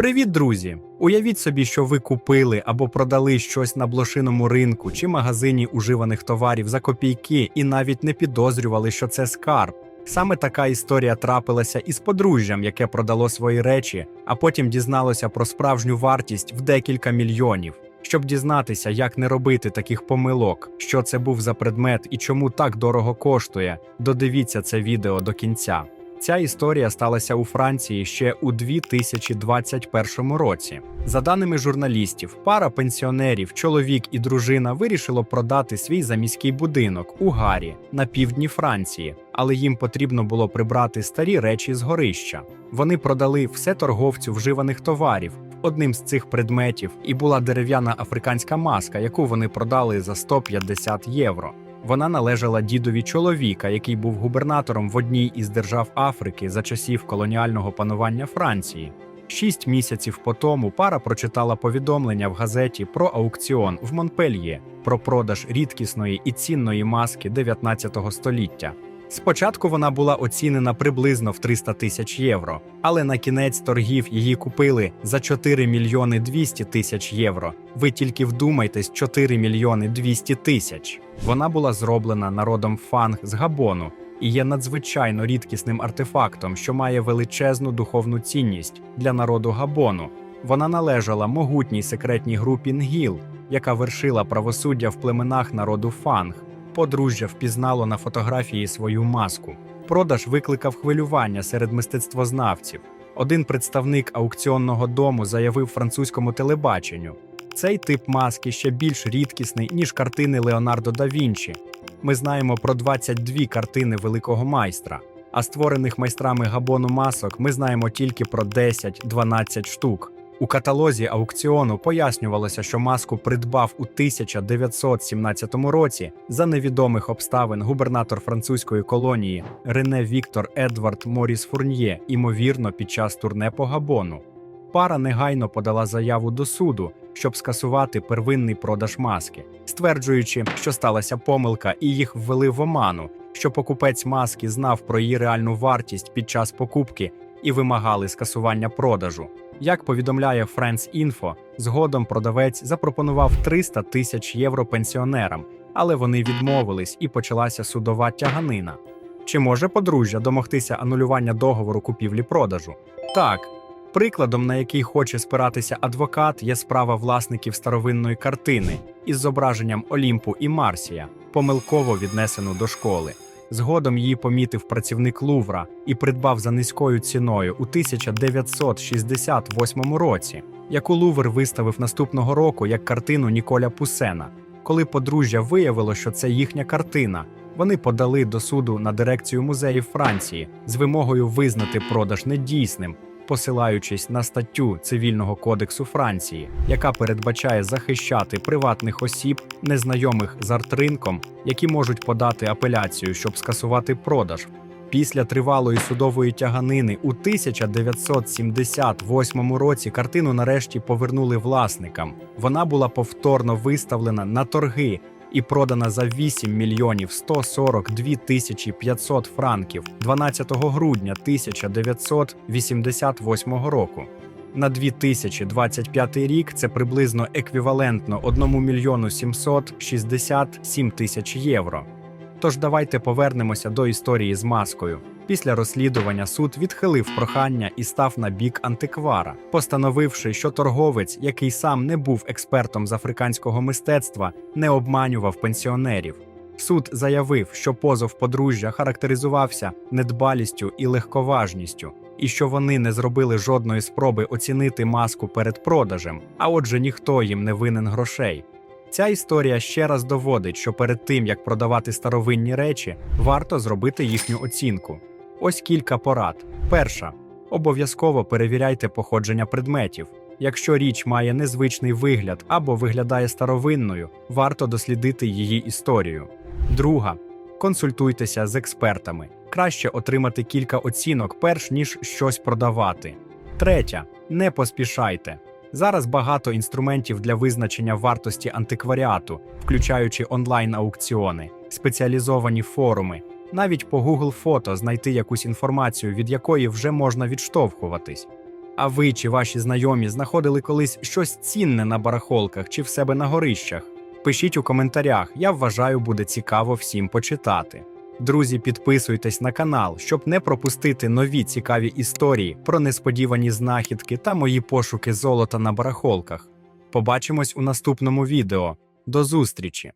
Привіт, друзі! Уявіть собі, що ви купили або продали щось на блошиному ринку чи магазині уживаних товарів за копійки і навіть не підозрювали, що це скарб. Саме така історія трапилася із подружжям, яке продало свої речі, а потім дізналося про справжню вартість в декілька мільйонів. Щоб дізнатися, як не робити таких помилок, що це був за предмет і чому так дорого коштує, додивіться це відео до кінця. Ця історія сталася у Франції ще у 2021 році. За даними журналістів, пара пенсіонерів, чоловік і дружина вирішило продати свій заміський будинок у Гарі на півдні Франції, але їм потрібно було прибрати старі речі з горища. Вони продали все торговцю вживаних товарів. Одним з цих предметів і була дерев'яна африканська маска, яку вони продали за 150 євро. Вона належала дідові чоловіка, який був губернатором в одній із держав Африки за часів колоніального панування Франції. Шість місяців по тому пара прочитала повідомлення в газеті про аукціон в Монпельє про продаж рідкісної і цінної маски 19 століття. Спочатку вона була оцінена приблизно в 300 тисяч євро, але на кінець торгів її купили за 4 мільйони 200 тисяч євро. Ви тільки вдумайтесь, 4 мільйони 200 тисяч. Вона була зроблена народом фанг з Габону і є надзвичайно рідкісним артефактом, що має величезну духовну цінність для народу Габону. Вона належала могутній секретній групі Нгіл, яка вершила правосуддя в племенах народу фанг. Подружжя впізнало на фотографії свою маску. Продаж викликав хвилювання серед мистецтвознавців. Один представник аукціонного дому заявив французькому телебаченню: цей тип маски ще більш рідкісний, ніж картини Леонардо да Вінчі. Ми знаємо про 22 картини великого майстра, а створених майстрами габону масок ми знаємо тільки про 10-12 штук. У каталозі аукціону пояснювалося, що маску придбав у 1917 році за невідомих обставин губернатор французької колонії Рене Віктор Едвард Моріс Фурньє, імовірно, під час турне по Габону. Пара негайно подала заяву до суду, щоб скасувати первинний продаж маски, стверджуючи, що сталася помилка і їх ввели в оману, що покупець маски знав про її реальну вартість під час покупки і вимагали скасування продажу. Як повідомляє France Info, згодом продавець запропонував 300 тисяч євро пенсіонерам, але вони відмовились і почалася судова тяганина. Чи може подружжя домогтися анулювання договору купівлі-продажу? Так. Прикладом, на який хоче спиратися адвокат, є справа власників старовинної картини із зображенням Олімпу і Марсія, помилково віднесену до школи. Згодом її помітив працівник Лувра і придбав за низькою ціною у 1968 році, яку Лувр виставив наступного року як картину Ніколя Пусена. Коли подружжя виявило, що це їхня картина, вони подали до суду на дирекцію музеїв Франції з вимогою визнати продаж недійсним, посилаючись на статтю Цивільного кодексу Франції, яка передбачає захищати приватних осіб, незнайомих з артринком, які можуть подати апеляцію, щоб скасувати продаж. Після тривалої судової тяганини у 1978 році картину нарешті повернули власникам. Вона була повторно виставлена на торги і продана за 8 мільйонів 142 тисячі 500 франків 12 грудня 1988 року. На 2025 рік це приблизно еквівалентно 1 мільйону 767 тисяч євро. Тож давайте повернемося до історії з маскою. Після розслідування суд відхилив прохання і став на бік антиквара, постановивши, що торговець, який сам не був експертом з африканського мистецтва, не обманював пенсіонерів. Суд заявив, що позов подружжя характеризувався недбалістю і легковажністю, і що вони не зробили жодної спроби оцінити маску перед продажем, а отже, ніхто їм не винен грошей. Ця історія ще раз доводить, що перед тим як продавати старовинні речі, варто зробити їхню оцінку. Ось кілька порад. Перша обов'язково перевіряйте походження предметів. Якщо річ має незвичний вигляд або виглядає старовинною, варто дослідити її історію. Друга консультуйтеся з експертами. Краще отримати кілька оцінок, перш ніж щось продавати. Третя не поспішайте. Зараз багато інструментів для визначення вартості антикваріату, включаючи онлайн-аукціони, спеціалізовані форуми, навіть по Google фото знайти якусь інформацію, від якої вже можна відштовхуватись. А ви чи ваші знайомі знаходили колись щось цінне на барахолках чи в себе на горищах? Пишіть у коментарях, я вважаю, буде цікаво всім почитати. Друзі, підписуйтесь на канал, щоб не пропустити нові цікаві історії про несподівані знахідки та мої пошуки золота на барахолках. Побачимось у наступному відео. До зустрічі!